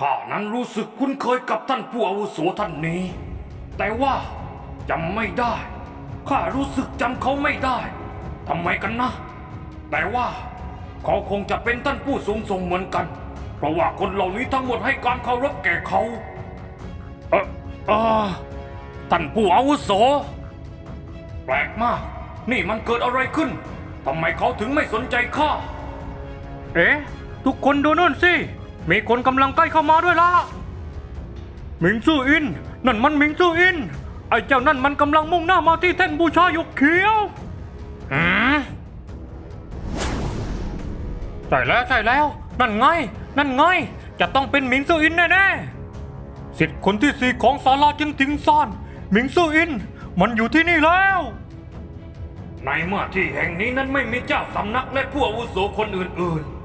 ข้านั้นรู้สึกคุ้นเคยกับท่านผู้อาวุโสท่านนี้ แต่ว่าจำไม่ได้ ข้ารู้สึกจำเขาไม่ได้ทำไมกันนะ แต่ว่าเขาคงจะเป็นท่านผู้สูงส่งเหมือนกัน เพราะว่าคนเหล่านี้ทั้งหมดให้การเคารพแก่เขา เออเออท่านผู้อาวุโส แปลกมาก นี่มันเกิดอะไรขึ้นทำไมเขาถึงไม่สนใจข้า เอ๊ะ ทุกคนดูนู่นสิ มีคนกำลังใกล้เข้ามาด้วยละหมิงซื่ออิน นั่นมันหมิงซื่ออิน ไอ้เจ้านั่นมันกำลังมุ่งหน้ามาที่แท่นบูชาหยกเขียวอืมใช่แล้วใช่แล้ว นั่นไง นั่นไง จะต้องเป็นหมิงซื่ออินแน่ๆสิทธิ์คนที่สี่ของศาลาจินติงซานหมิงซื่ออิน มันอยู่ที่นี่แล้วในเมื่อที่แห่งนี้นั้นไม่มีเจ้าสำนักและผู้อาวุโสคนอื่นๆ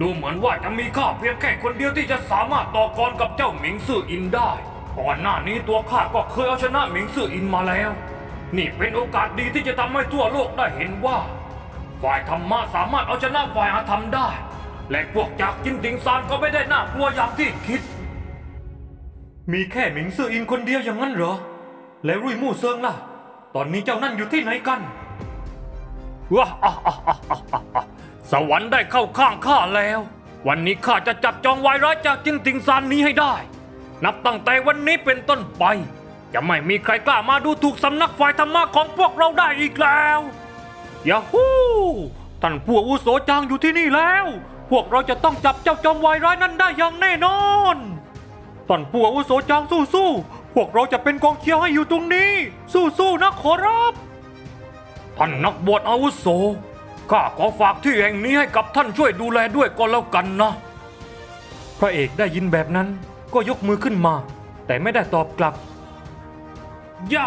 ดูเหมือนว่าจะมีข้าเพียงแค่คนเดียวที่จะสามารถต่อกรกับเจ้าหมิงซื่ออินได้ ก่อนหน้านี้ตัวข้าก็เคยเอาชนะหมิงซื่ออินมาแล้ว นี่เป็นโอกาสดีที่จะทำให้ทั่วโลกได้เห็นว่า ฝ่ายธรรมะสามารถเอาชนะฝ่ายอาธรรมได้ และพวกจากจินติงซานก็ไม่ได้น่ากลัวอย่างที่คิด มีแค่หมิงซื่ออินคนเดียวอย่างนั้นเหรอ แล้วรุ่ยมู่เซิงล่ะ ตอนนี้เจ้านั่นอยู่ที่ไหนกันว้า สวรรค์ได้เข้าข้างข้าแล้ว วันนี้ข้าจะจับจองวายร้ายจากจินติงซานนี้ให้ได้ นับตั้งแต่วันนี้เป็นต้นไป จะไม่มีใครกล้ามาดูถูกสำนักฝ่ายธรรมะของพวกเราได้อีกแล้วยาฮูท่านผู้อุโสจางอยู่ที่นี่แล้ว พวกเราจะต้องจับเจ้าจอมวายร้ายนั้นได้อย่างแน่นอนท่านผู้อุโสจางสู้ๆพวกเราจะเป็นกองเชียร์ให้อยู่ตรงนี้ สู้ๆนะขอรับท่านนักบวชอาวุโส ข้าขอฝากที่แห่งนี้ให้กับท่านช่วยดูแลด้วยก็แล้วกันนะ พระเอกได้ยินแบบนั้นก็ยกมือขึ้นมา แต่ไม่ได้ตอบกลับย่า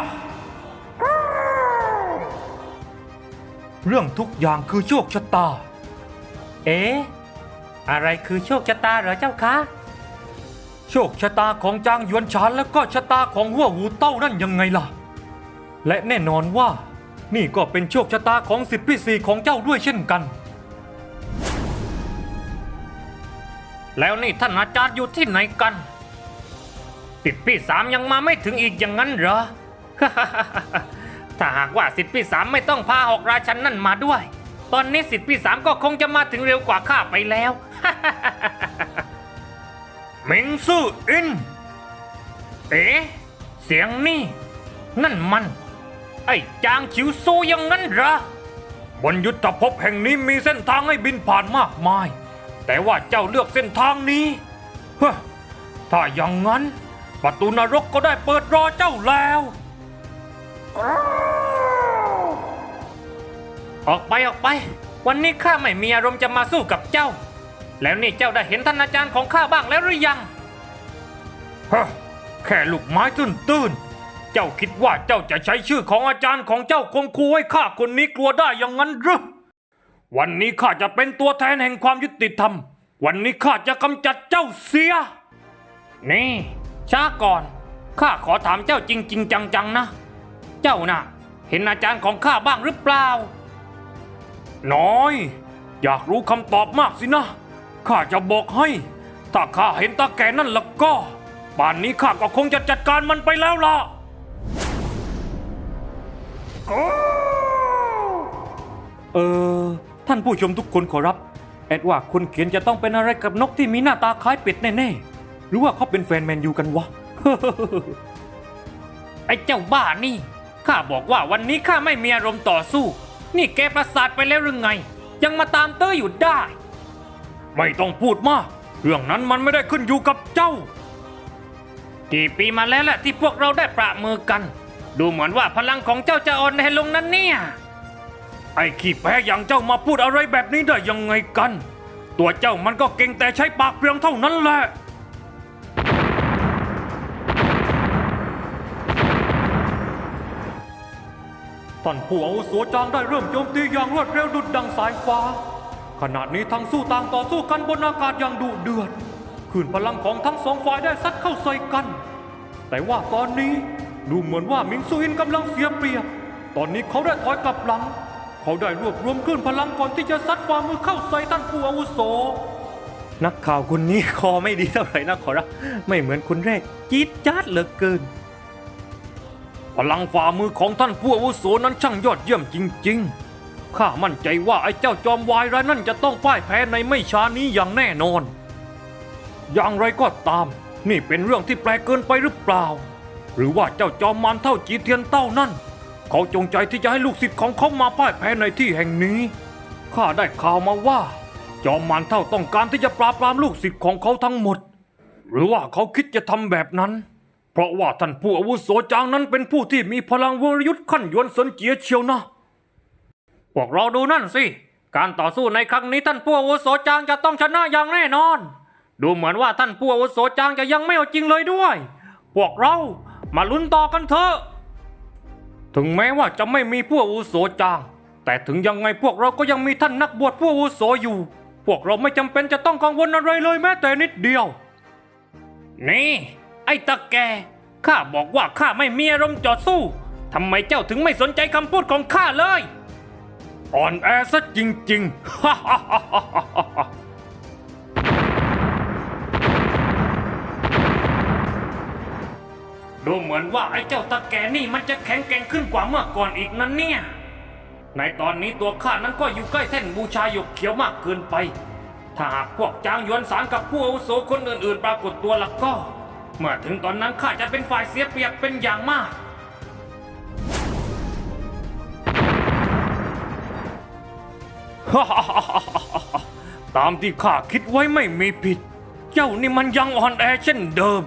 เรื่องทุกอย่างคือโชคชะตา เอ๊ะ อะไรคือโชคชะตาเหรอเจ้าคะ โชคชะตาของจางหยวนฉานและก็ชะตาของหัวหูเต้านั่นยังไงล่ะ และแน่นอนว่า นี่ก็เป็นโชคชะตาของสิทธิพี่สี่ของเจ้าด้วยเช่นกัน แล้วนี่ท่านอาจารย์อยู่ที่ไหนกัน สิทธิพี่สามยังมาไม่ถึงอีกอย่างนั้นเหรอ ถ้าหากว่าสิทธิพี่สามไม่ต้องพาหอกราชันนั่นมาด้วย ตอนนี้สิทธิพี่สามก็คงจะมาถึงเร็วกว่าข้าไปแล้วมิงซื่ออิน เอ๊ะเสียงนี่ นั่นมัน ไอ้จางฉิวซูอยังงั้นเหรอบนยุทธภพแห่งนี้มีเส้นทางให้บินผ่านมากมาย แต่ว่าเจ้าเลือกเส้นทางนี้เฮ้ถ้าอย่างนั้น ประตูนรกก็ได้เปิดรอเจ้าแล้ว ออกไปออกไป วันนี้ข้าไม่มีอารมณ์จะมาสู้กับเจ้า แล้วนี่เจ้าได้เห็นท่านอาจารย์ของข้าบ้างแล้วหรือยังฮะแค่ลูกไม้ตื้นๆ เจ้าคิดว่าเจ้าจะใช้ชื่อของอาจารย์ของเจ้าคมคูให้ข้าคนนี้กลัวได้อย่างนั้นหรือวันนี้ข้าจะเป็นตัวแทนแห่งความยุติธรรม วันนี้ข้าจะกำจัดเจ้าเสีย นี่ช้าก่อน ข้าขอถามเจ้าจริงๆจังๆนะ เจ้าน่ะ เห็นอาจารย์ของข้าบ้างหรือเปล่า น้อย อยากรู้คำตอบมากสินะ ข้าจะบอกให้ ถ้าข้าเห็นตาแก่นั่นแล้วก็ ป่านนี้ข้าก็คงจะจัดการมันไปแล้วล่ะ เออ ท่านผู้ชมทุกคนขอรับ แอดว่าคนเขียนจะต้องเป็นอะไรกับนกที่มีหน้าตาคล้ายเป็ดแน่ๆ หรือว่าเขาเป็นแฟนแมนยูกันวะ ไอ้เจ้าบ้านี่ ข้าบอกว่าวันนี้ข้าไม่มีอารมณ์ต่อสู้ นี่แกประสาทไปแล้วหรือไง ยังมาตามเต้ยอยู่ได้ ไม่ต้องพูดมาก เรื่องนั้นมันไม่ได้ขึ้นอยู่กับเจ้า กี่ปีมาแล้วแหละที่พวกเราได้ประมือกัน ดูเหมือนว่าพลังของเจ้าจะอ่อนแอลงนั้นเนี่ย ไอ้ขี้แพ้อย่างเจ้ามาพูดอะไรแบบนี้ได้ยังไงกัน ตัวเจ้ามันก็เก่งแต่ใช้ปากเพียงเท่านั้นแหละ ท่านผู้อาวุโสจางได้เริ่มโจมตีอย่างรวดเร็วดุดดังสายฟ้า ขณะนี้ทั้งสู้ต่างต่อสู้กันบนอากาศอย่างดุเดือดขืนพลังของทั้งสองฝ่ายได้ซัดเข้าใส่กัน แต่ว่าตอนนี้ ดูเหมือนว่ามิงซูอินกำลังเสียเปรียบ ตอนนี้เขาได้ถอยกลับหลัง เขาได้รวบรวมคลื่นพลังก่อนที่จะซัดฝ่ามือเข้าใส่ท่านผู้อาวุโส นักข่าวคนนี้คอไม่ดีเท่าไหร่นะขอรับ ไม่เหมือนคนแรก จี๊ดจ๊าดเหลือเกิน พลังฝ่ามือของท่านผู้อาวุโสนั้นช่างยอดเยี่ยมจริง ๆ ข้ามั่นใจว่าไอ้เจ้าจอมวายรายนั่นจะต้องพ่ายแพ้ในไม่ช้านี้อย่างแน่นอน อย่างไรก็ตาม นี่เป็นเรื่องที่แปลกเกินไปหรือเปล่า หรือว่าเจ้าจอมมารเท่าจีเทียนเต้านั่น เขาจงใจที่จะให้ลูกศิษย์ของเขามาพ่ายแพ้ในที่แห่งนี้ ข้าได้ข่าวมาว่า จอมมารเท่าต้องการที่จะปราบปรามลูกศิษย์ของเขาทั้งหมด หรือว่าเขาคิดจะทำแบบนั้น เพราะว่าท่านผู้อาวุโสจางนั้นเป็นผู้ที่มีพลังวรยุทธ์ขั้นยวนสนเจียเชียวนะ พวกเราดูนั่นสิ การต่อสู้ในครั้งนี้ท่านผู้อาวุโสจางจะต้องชนะอย่างแน่นอน ดูเหมือนว่าท่านผู้อาวุโสจางจะยังไม่เอาจริงเลยด้วย พวกเรา มาลุ้นต่อกันเถอะ ถึงแม้ว่าจะไม่มีผู้อาวุโสจาง แต่ถึงยังไงพวกเราก็ยังมีท่านนักบวชผู้อาวุโสอยู่ พวกเราไม่จำเป็นจะต้องกังวลอะไรเลยแม้แต่นิดเดียว นี่ ไอ้ตะแก ข้าบอกว่าข้าไม่มีอารมณ์จอดสู้ทำไมเจ้าถึงไม่สนใจคำพูดของข้าเลย อ่อนแอซะจริงๆ ดูเหมือนว่าไอ้เจ้าตะแกนี่มันจะแข็งแกร่งขึ้นกว่าเมื่อก่อนอีกนั้นเนี่ย ในตอนนี้ตัวข้านั้นก็อยู่ใกล้แท่นบูชาหยกเขียวมากเกินไป ถ้าหากพวกจางหยวนสารกับผู้อาวุโสคนอื่นๆ ปรากฏตัวแล้วก็ เมื่อถึงตอนนั้นข้าจะเป็นฝ่ายเสียเปรียบเป็นอย่างมากตามที่ข้าคิดไว้ไม่มีผิด เจ้านี่มันยังอ่อนแอเช่นเดิม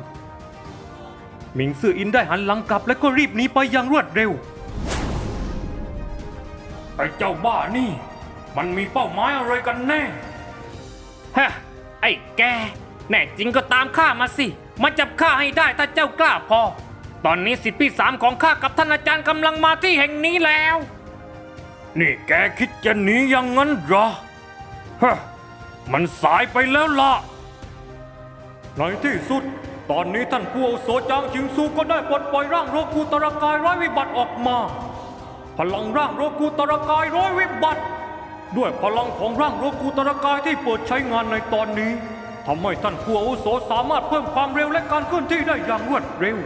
หมิงซื่ออินได้หันหลังกลับและก็รีบหนีไปอย่างรวดเร็วไอ้เจ้าบ้านี่ มันมีเป้าหมายอะไรกันแน่ฮะไอ้แก แน่จริงก็ตามข้ามาสิ มาจับข้าให้ได้ถ้าเจ้ากล้าพอ ตอนนี้สิทธิพี่สามของข้ากับท่านอาจารย์กำลังมาที่แห่งนี้แล้ว นี่แกคิดจะหนีอย่างนั้นเหรอฮะมันสายไปแล้วล่ะในที่สุด ตอนนี้ท่านผู้อาวุโสจางชิงซูก็ได้ปลดปล่อยร่างโรกูตระกายร้อยวิบัติออกมา พลังร่างโรกูตระกายร้อยวิบัติ ด้วยพลังของร่างโรกูตระกายที่เปิดใช้งานในตอนนี้ทำให้ท่านผู้อาวุโสสามารถเพิ่มความเร็วและการเคลื่อนที่ได้อย่างรวดเร็ว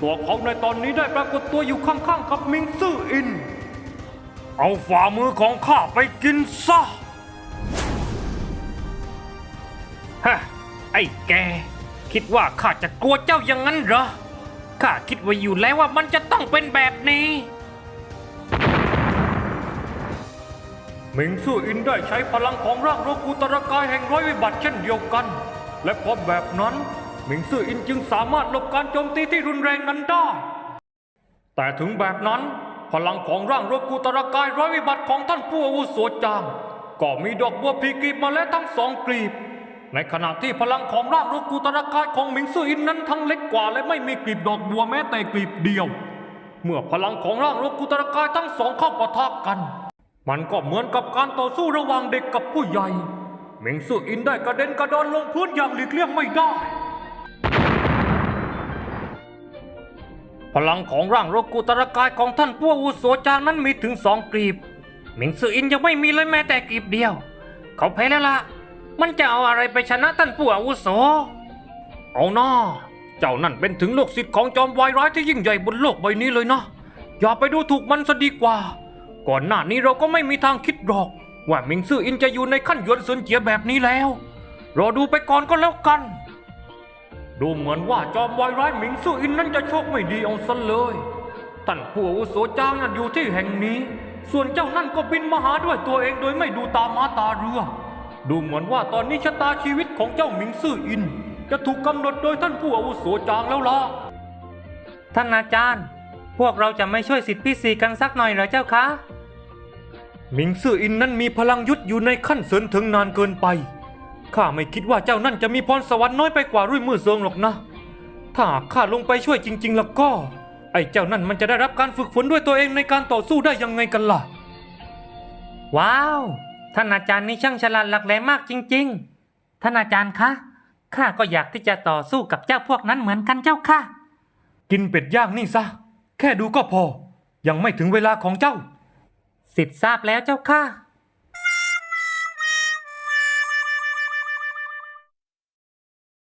ตัวเขาในตอนนี้ได้ปรากฏตัวอยู่ข้างๆกับมิงซื่ออิน เอาฝ่ามือของข้าไปกินซะฮะไอ้แก คิดว่าข้าจะกลัวเจ้าอย่างนั้นเหรอ ข้าคิดไว้อยู่แล้วว่ามันจะต้องเป็นแบบนี้หมิงซื่ออินได้ใช้พลังของร่างโรกุตระกายแห่งร้อยวิบัติเช่นเดียวกัน และเพราะแบบนั้นหมิงซื่ออินจึงสามารถหลบการโจมตีที่รุนแรงนั้นได้ แต่ถึงแบบนั้น พลังของร่างโรกุตระกายร้อยวิบัติของท่านผู้อาวุโสจางก็มีดอกบัวพีกลีบมาแล้วทั้งสองกลีบ ในขณะที่พลังของร่างโรกุตระกายของหมิงซื่ออินนั้นทั้งเล็กกว่าและไม่มีกลีบดอกบัวแม้แต่กลีบเดียว เมื่อพลังของร่างโรกุตระกายทั้งสองเข้าปะทะกัน มันก็เหมือนกับการต่อสู้ระหว่างเด็กกับผู้ใหญ่หมิงซื่ออินได้กระเด็นกระดอนลงพื้นอย่างหลีกเลี่ยงไม่ได้ พลังของร่างโรกุตระกายของท่านผู้อุโสจางนั้นมีถึงสองกลีบหมิงซื่ออินยังไม่มีเลยแม้แต่กลีบเดียว เขาแพ้แล้วล่ะ มันจะเอาอะไรไปชนะท่านผู้อาวุโส เอาหน้าเจ้านั่นเป็นถึงลูกศิษย์ของจอมวายร้ายที่ยิ่งใหญ่บนโลกใบนี้เลยนะ อย่าไปดูถูกมันซะดีกว่า ก่อนหน้านี้เราก็ไม่มีทางคิดหรอก ว่ามิงซื่ออินจะอยู่ในขั้นหยวนเซินเจียแบบนี้แล้ว รอดูไปก่อนก็แล้วกัน ดูเหมือนว่าจอมวายร้ายมิงซื่ออินนั้นจะโชคไม่ดีเอาซะเลยท่านผู้อาวุโสจางนั้นอยู่ที่แห่งนี้ ส่วนเจ้านั่นก็บินมาหาด้วยตัวเองโดยไม่ดูตามาตาเรือ ดูเหมือนว่าตอนนี้ชะตาชีวิตของเจ้าหมิงซื่ออิน จะถูกกำหนดโดยท่านผู้อาวุโสจางแล้วล่ะ ท่านอาจารย์ พวกเราจะไม่ช่วยสิทธิพี่สีกันสักหน่อยเหรอเจ้าคะ หมิงซื่ออินนั้นมีพลังยุทธอยู่ในขั้นเสรินถึงนานเกินไป ข้าไม่คิดว่าเจ้านั่นจะมีพรสวรรค์น้อยไปกว่ารุ่ยมือเซิงหรอกนะ ถ้าหากข้าลงไปช่วยจริง ๆ แล้วก็ ไอ้เจ้านั่นมันจะได้รับการฝึกฝนด้วยตัวเองในการต่อสู้ได้ยังไงกันล่ะ ว้าว ท่านอาจารย์นี่ช่างฉลาดหลักแหลมมากจริง ๆ ท่านอาจารย์คะข้าก็อยากที่จะต่อสู้กับเจ้าพวกนั้นเหมือนกันเจ้าค่ะ กินเป็ดย่างนี่ซะ แค่ดูก็พอ ยังไม่ถึงเวลาของเจ้า สิทธิ์ทราบแล้วเจ้าค่ะ